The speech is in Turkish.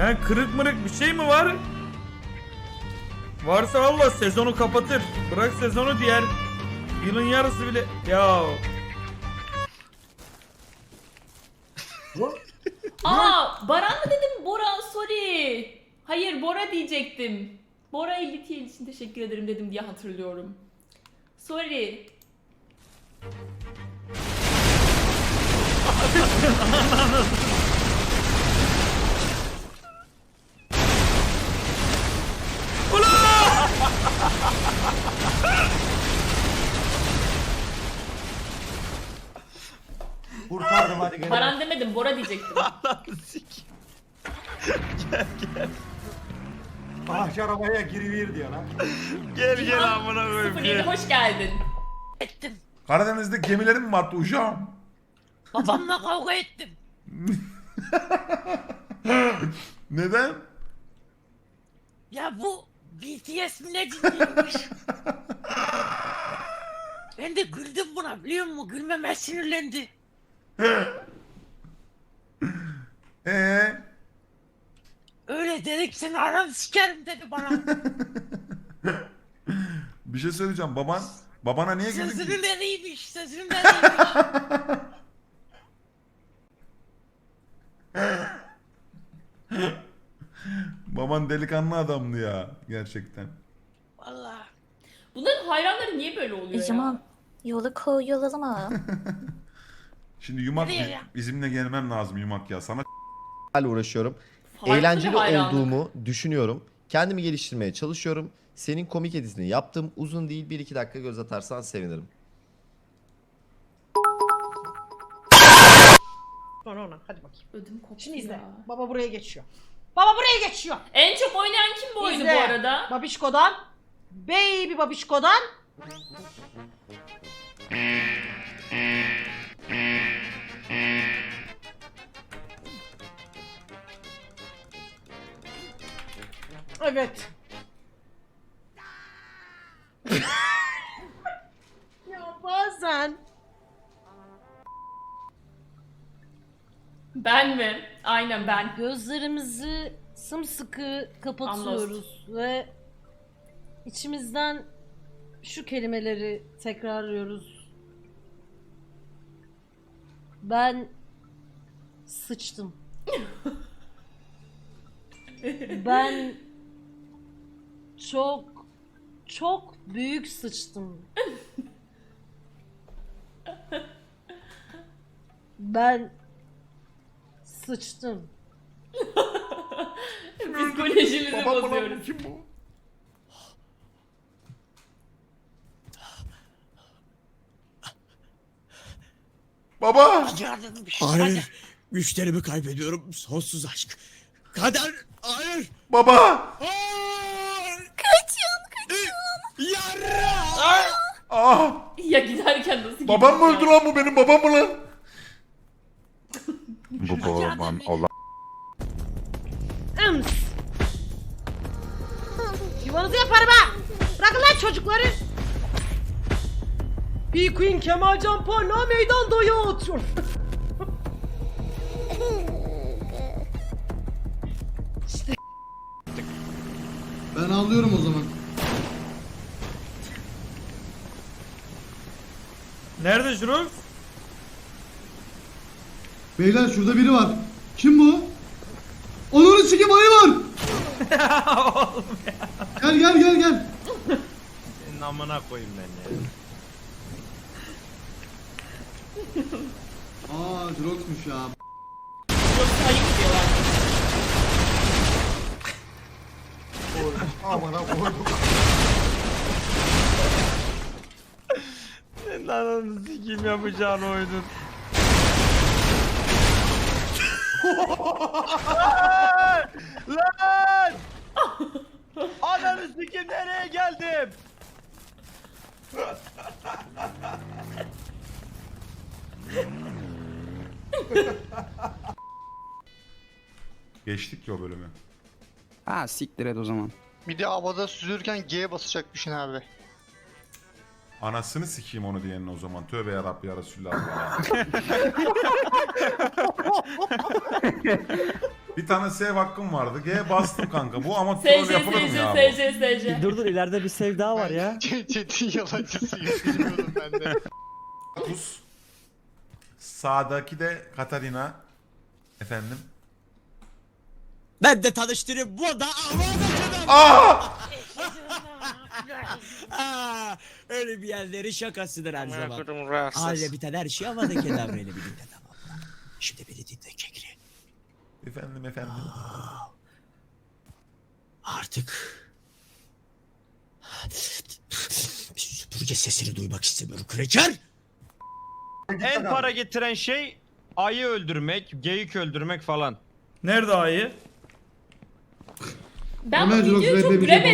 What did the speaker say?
Yani kırık mırık bir şey mi var? Varsa valla sezonu kapatır. Bırak sezonu diğer yılın yarısı bile. Ya Aa Baran mı dedim Bora sorry. Hayır Bora diyecektim. Bora 50 TL için teşekkür ederim dedim diye hatırlıyorum. Sorry. Kurtardım hadi gel. Baran demedim Bora diyecektim. Ah şu arabaya girivir diyor lan. Gel gel amına koyayım 07 gel. hoş geldin. Karadeniz'de gemilerin mi vardı uşağım? Babamla kavga ettim. Neden? Ya bu BTS mi ne dinliyormuş? ben de güldüm buna biliyor musun? Gülmeme sinirlendi. Ee, Öyle dedik seni aranı sikerim dedi bana. bir şey söyleyeceğim. Baban babana niye güldün ki? Sözünün eriymiş, sözünün eriymiş. Baban delikanlı adamdı ya gerçekten. Vallahi. Bunların hayranları niye böyle oluyor ya? Ecem'e yola koyulalım ama. Şimdi yumak Nereye ya? bizimle gelmen lazım yumak ya. Sana hala uğraşıyorum. Farklı bir Eğlenceli hayranlık. olduğumu düşünüyorum. Kendimi geliştirmeye çalışıyorum. Senin komik editini yaptım. Uzun değil 1-2 dakika göz atarsan sevinirim. Sonra ona hadi bakayım. Ödüm koptu Şimdi izle. ya. Baba buraya geçiyor. Baba buraya geçiyor. En çok oynayan kim bu oyunu İzle. bu arada? Babişko'dan. Baby Babişko'dan. Evet. ya bazen Ben mi? Aynen ben. Gözlerimizi sımsıkı kapatıyoruz ve içimizden şu kelimeleri tekrarlıyoruz. Ben sıçtım. ben çok çok büyük sıçtım. Ben sıçtım. Psikolojimizi babam mı lan bozuyoruz. Kim bu? Baba! Yardım bir şey. Hadi. Hayır. Müşterimi kaybediyorum. Sonsuz aşk. Kader. Hayır. Baba! Kaçın Ah! Ya giderken nasıl Babam mı öldü lan bu benim babam mı lan? Bu baban Allah. Ems. Yuvanızı yaparım ha. Bırakın lan çocukları. Bir Queen Kemal Can Parlağı meydanda yatıyor. Ben anlıyorum o zaman. Nerede Jurox? Beyler şurada biri var. Kim bu? Onun sikim ayı var. gel gel gel gel. Senin amına koyayım ben ya. Aa Drox'muş ya. Yoksa ayıp diyorlar. Aman ha koydum. Ananı sikeyim yapacağın oyunun. Lan! Ananı sikeyim nereye geldim? Geçtik ya o bölümü. Ha siktir et o zaman. Bir de havada süzülürken G'ye basacakmışsın abi. Anasını sikeyim onu diyenin o zaman. Tövbe yarabbi ya Resulallah. ya. Bir tane save hakkım vardı. G bastım kanka. Bu ama SC troll yapılır mı SC ya SC SC. Dur dur ileride bir save daha var ya. Çetin yalancısı bilmiyordum ben de. bu? Kus. Sağdaki de Katarina. Efendim. Ben de tanıştırayım. Bu da Aa! Aa, öyle bir yerleri şakasıdır her zaman. Aile biten her şey havada kedavreyle birlikte tamam? Şimdi beni dinle Kekri. Efendim efendim. Artık bir süpürge sesini duymak istemiyorum Kreker. En para getiren şey ayı öldürmek, geyik öldürmek falan. Nerede ayı? Ben bu Hemen videoyu çok Baby göremedim.